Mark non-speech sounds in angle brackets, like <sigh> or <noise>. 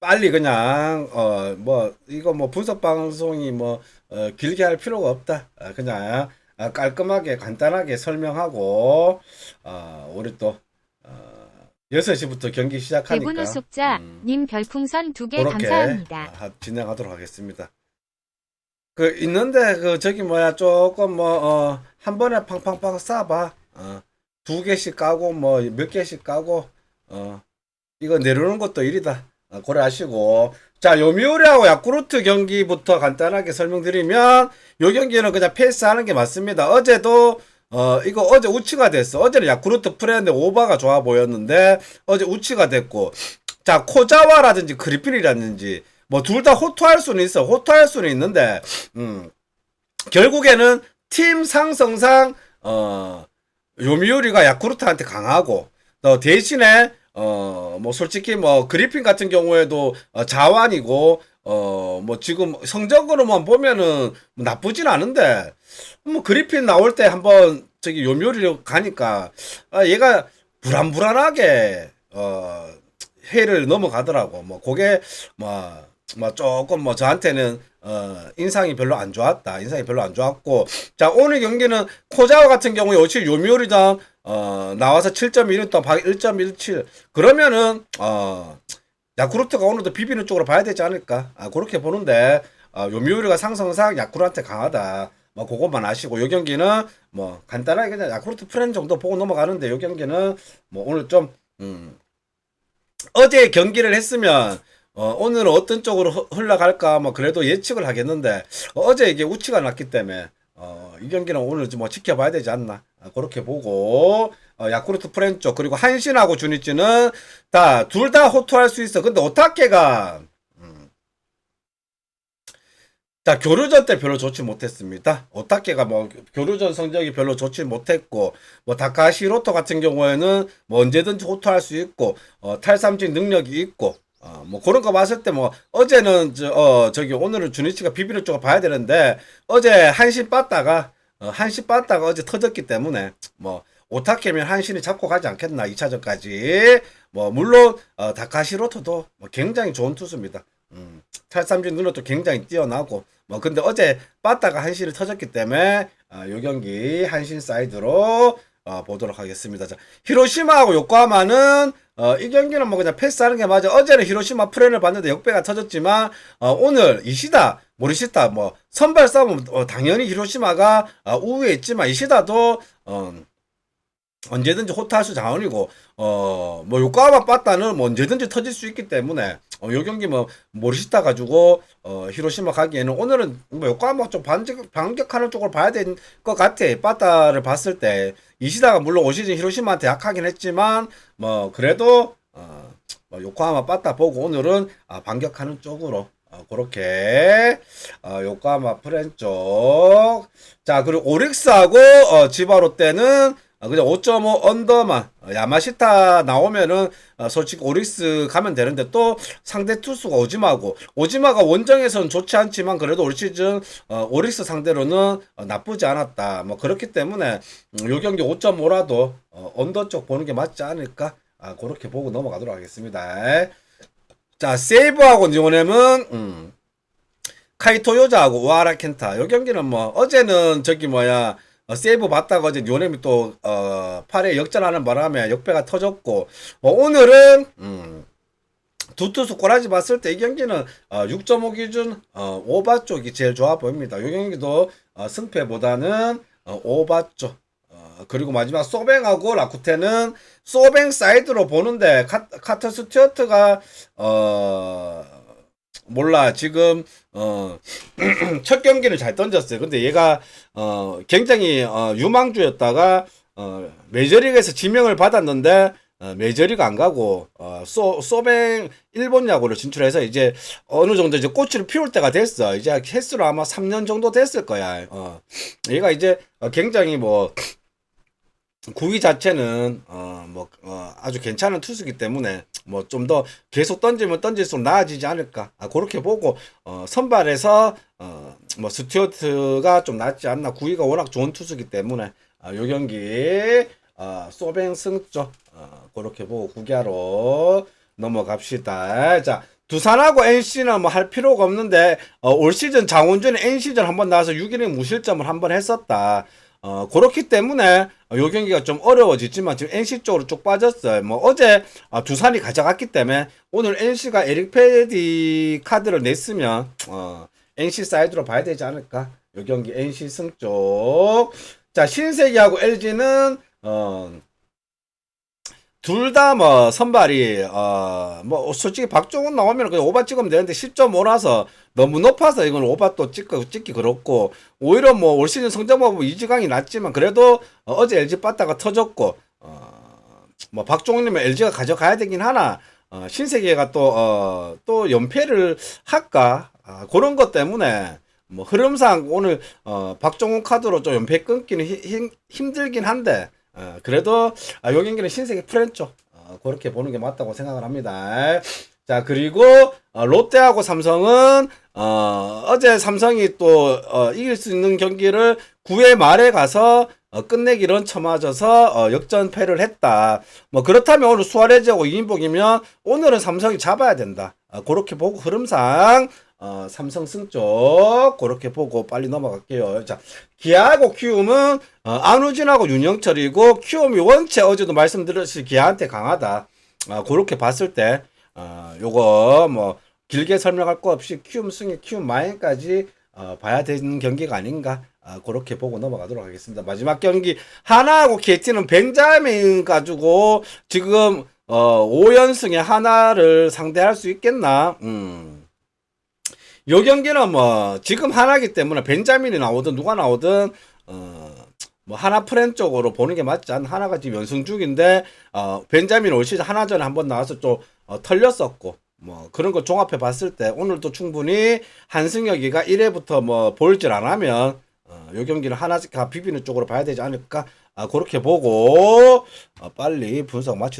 빨리 그냥 어 뭐 이거 뭐 분석 방송이 뭐 어, 길게 할 필요가 없다. 아, 그냥 아, 깔끔하게 간단하게 설명하고 어, 우리 또 어, 6시부터 경기 시작하니까 대본호 속자 음. 님 별풍선 두 개 감사합니다. 아, 진행하도록 하겠습니다. 그 있는데 그 저기 뭐야 조금 뭐 어, 한 번에 팡팡팡 쏴봐. 어, 두 개씩 까고 뭐 몇 개씩 까고 어, 이거 내려오는 것도 일이다. 어, 고려하시고 자 요미우리하고 야쿠르트 경기부터 간단하게 설명드리면 요 경기는 그냥 패스하는 게 맞습니다. 어제도 어 이거 어제 우치가 됐어. 어제는 야쿠르트 프레인데 오바가 좋아 보였는데 어제 우치가 됐고 자 코자와라든지 그리핀이라든지 뭐 둘 다 호투할 수는 있어. 호투할 수는 있는데 음 결국에는 팀 상성상 어 요미우리가 야쿠르트한테 강하고 또 대신에 어 뭐 솔직히 뭐 그리핀 같은 경우에도 어, 자완이고 어 뭐 지금 성적으로만 보면은 뭐 나쁘진 않은데 뭐 그리핀 나올 때 한번 저기 요미우리로 가니까 아 얘가 불안불안하게 어 회를 넘어가더라고. 뭐 그게 뭐, 뭐 조금 뭐 저한테는 어 인상이 별로 안 좋았다. 인상이 별로 안 좋았고. 자 오늘 경기는 코자와 같은 경우에 오치 요미우리당 어 나와서 7.1또1.17 그러면은 어 야쿠르트가 오늘도 비비는 쪽으로 봐야 되지 않을까? 아 그렇게 보는데 어, 요미우리가 상성상 야쿠르한테 강하다. 뭐 그것만 아시고 요 경기는 뭐 간단하게 그냥 야쿠르트 프렌 정도 보고 넘어가는데 요 경기는 뭐 오늘 좀 음, 어제 경기를 했으면 어, 오늘은 어떤 쪽으로 흐- 흘러갈까 뭐 그래도 예측을 하겠는데 어, 제 이게 우치가 났기 때문에 어, 이 경기는 오늘 좀 뭐 지켜봐야 되지 않나 아, 그렇게 보고 어, 야쿠르트 프렌 쪽 그리고 한신하고 주니치는 다 둘 다 호투할 수 있어. 근데 오타케가 음, 자 교류전 때 별로 좋지 못했습니다. 오타케가 뭐 교류전 성적이 별로 좋지 못했고 뭐 다카시로토 같은 경우에는 뭐 언제든지 호투할 수 있고 어, 탈삼진 능력이 있고 어, 뭐 그런 거 봤을 때 뭐 어제는 저, 어, 저기 오늘은 주니치가 비비는 쪽을 봐야 되는데 어제 한신 빠따가 어, 한신 빠따가 어제 터졌기 때문에 뭐 오타케면 한신이 잡고 가지 않겠나 2차전까지 뭐 물론 어, 다카시로토도 뭐 굉장히 좋은 투수입니다. 음, 탈삼진 능력도 굉장히 뛰어나고 뭐 근데 어제 빠따가 한신을 터졌기 때문에 어, 요 경기 한신 사이드로 어, 보도록 하겠습니다. 자, 히로시마하고 요코하마는 어, 이 경기는 뭐 그냥 패스하는 게 맞아. 어제는 히로시마 프렌을 봤는데 역배가 터졌지만 어, 오늘 이시다, 모리시타 뭐 선발 싸움은 어, 당연히 히로시마가 어, 우위에 있지만 이시다도 어, 언제든지 호타수 자원이고 어뭐 요코하마 빠따는 뭐 언제든지 터질 수 있기 때문에 어, 요 경기 뭐 모리시타 가지고 어, 히로시마 가기에는 오늘은 뭐 요코하마 좀 반격 반격하는 쪽으로 봐야 될 것 같아. 빠따를 봤을 때 이시다가 물론 올 시즌 히로시마한테 약하긴 했지만 뭐 그래도 어, 뭐 요코하마 빠따 보고 오늘은 아, 반격하는 쪽으로 어, 그렇게 어, 요코하마 프렌 쪽. 자 그리고 오릭스하고 어, 지바로 때는 어, 그냥 5.5 언더만 어, 야마시타 나오면은 어, 솔직히 오릭스 가면 되는데 또 상대 투수가 오지마고 오지마가 원정에서는 좋지 않지만 그래도 올 시즌 어, 오릭스 상대로는 어, 나쁘지 않았다. 뭐 그렇기 때문에 음, 요 경기 5.5라도 어, 언더 쪽 보는 게 맞지 않을까? 아, 그렇게 보고 넘어가도록 하겠습니다. 자, 세이브하고 니오넴은 음, 카이토 요자하고 우아라 켄타. 요 경기는 뭐 어제는 저기 뭐야 어, 세이브 받다가 어제 요넴이 또 어, 팔에 역전하는 바람에 역배가 터졌고 어, 오늘은 음, 두 투수 꼬라지 봤을 때 이 경기는 어, 6.5 기준 어, 오바 쪽이 제일 좋아 보입니다. 이 경기도 어, 승패보다는 어, 오바 쪽 어, 그리고 마지막 소뱅하고 라쿠테는 소뱅 사이드로 보는데 카, 카터 스튜어트가 어 몰라 지금 어 <clears throat> 첫 경기는 잘 던졌어요. 근데 얘가 어 굉장히 어 유망주였다가 어 메이저리그에서 지명을 받았는데 어, 메이저리그 안 가고 어, 소 소뱅 일본 야구를 진출해서 이제 어느 정도 이제 꽃을 피울 때가 됐어. 이제 횟수로 아마 3년 정도 됐을 거야. 어. 얘가 이제 어, 굉장히 뭐 구위 자체는 어뭐 어, 아주 괜찮은 투수기 때문에 뭐 좀 더 계속 던지면 던질수록 나아지지 않을까 아, 그렇게 보고 어, 선발에서 어, 뭐 스튜어트가 좀 낫지 않나 구위가 워낙 좋은 투수기 때문에 아, 요 경기 어, 소뱅 승쪽 어, 그렇게 보고 구기하러 넘어갑시다. 자 두산하고 NC는 뭐 할 필요가 없는데 어, 올 시즌 장원준이 NC전 한번 나와서 6이닝 무실점을 한번 했었다. 어, 그렇기 때문에 어, 요 경기가 좀 어려워지지만 지금 NC 쪽으로 쭉 빠졌어요. 뭐 어제 어, 두산이 가져갔기 때문에 오늘 NC가 에릭 페디 카드를 냈으면 어, NC 사이드로 봐야 되지 않을까? 요 경기 NC 승 쪽. 자 신세계하고 LG는 어, 둘 다 뭐 선발이 어 뭐 솔직히 박종훈 나오면 그냥 오바 찍으면 되는데 10.5라서 너무 높아서 이건 오바 또 찍고 찍기 그렇고 오히려 뭐 올 시즌 성적 보면 이지강이 낮지만 그래도 어, 어제 LG 빠따가 터졌고 어뭐 박종훈이면 LG가 가져가야 되긴 하나 어, 신세계가 또 어, 또 연패를 할까? 아, 그런 것 때문에 뭐 흐름상 오늘 어, 박종훈 카드로 좀 연패 끊기는 힘, 힘, 힘들긴 한데 어, 그래도 아, 요 경기는 신세계 프렌죠. 어, 그렇게 보는 게 맞다고 생각을 합니다. 자 그리고 어, 롯데하고 삼성은 어, 어제 삼성이 또 어, 이길 수 있는 경기를 9회 말에 가서 어, 끝내기를 쳐맞아서 어, 역전패를 했다. 뭐 그렇다면 오늘 수아레즈하고 이인복이면 오늘은 삼성이 잡아야 된다. 어, 그렇게 보고 흐름상 어, 삼성 승 쪽 그렇게 보고 빨리 넘어갈게요. 자 기아하고 키움은 어, 안우진하고 윤영철이고 키움이 원체 어제도 말씀드렸듯이 기아한테 강하다. 아, 그렇게 봤을 때 어, 요거 뭐 길게 설명할 거 없이 키움 승리 키움 마인까지 어, 봐야 되는 경기가 아닌가. 아, 그렇게 보고 넘어가도록 하겠습니다. 마지막 경기 하나하고 KT는 벤자민 가지고 지금 어, 5연승에 하나를 상대할 수 있겠나? 음. 요 경기는 뭐 지금 하나기 때문에 벤자민이 나오든 누가 나오든 어, 뭐 하나 프렌 쪽으로 보는 게 맞지 않나. 하나가 지금 연승 중인데 어, 벤자민 올 시즌 하나 전에 한번 나와서 좀 어, 털렸었고 뭐 그런 거 종합해 봤을 때 오늘도 충분히 한승혁이가 1회부터 뭐 볼질 안 하면 어, 요 경기는 하나가 비비는 쪽으로 봐야 되지 않을까. 아, 그렇게 보고 어, 빨리 분석 마치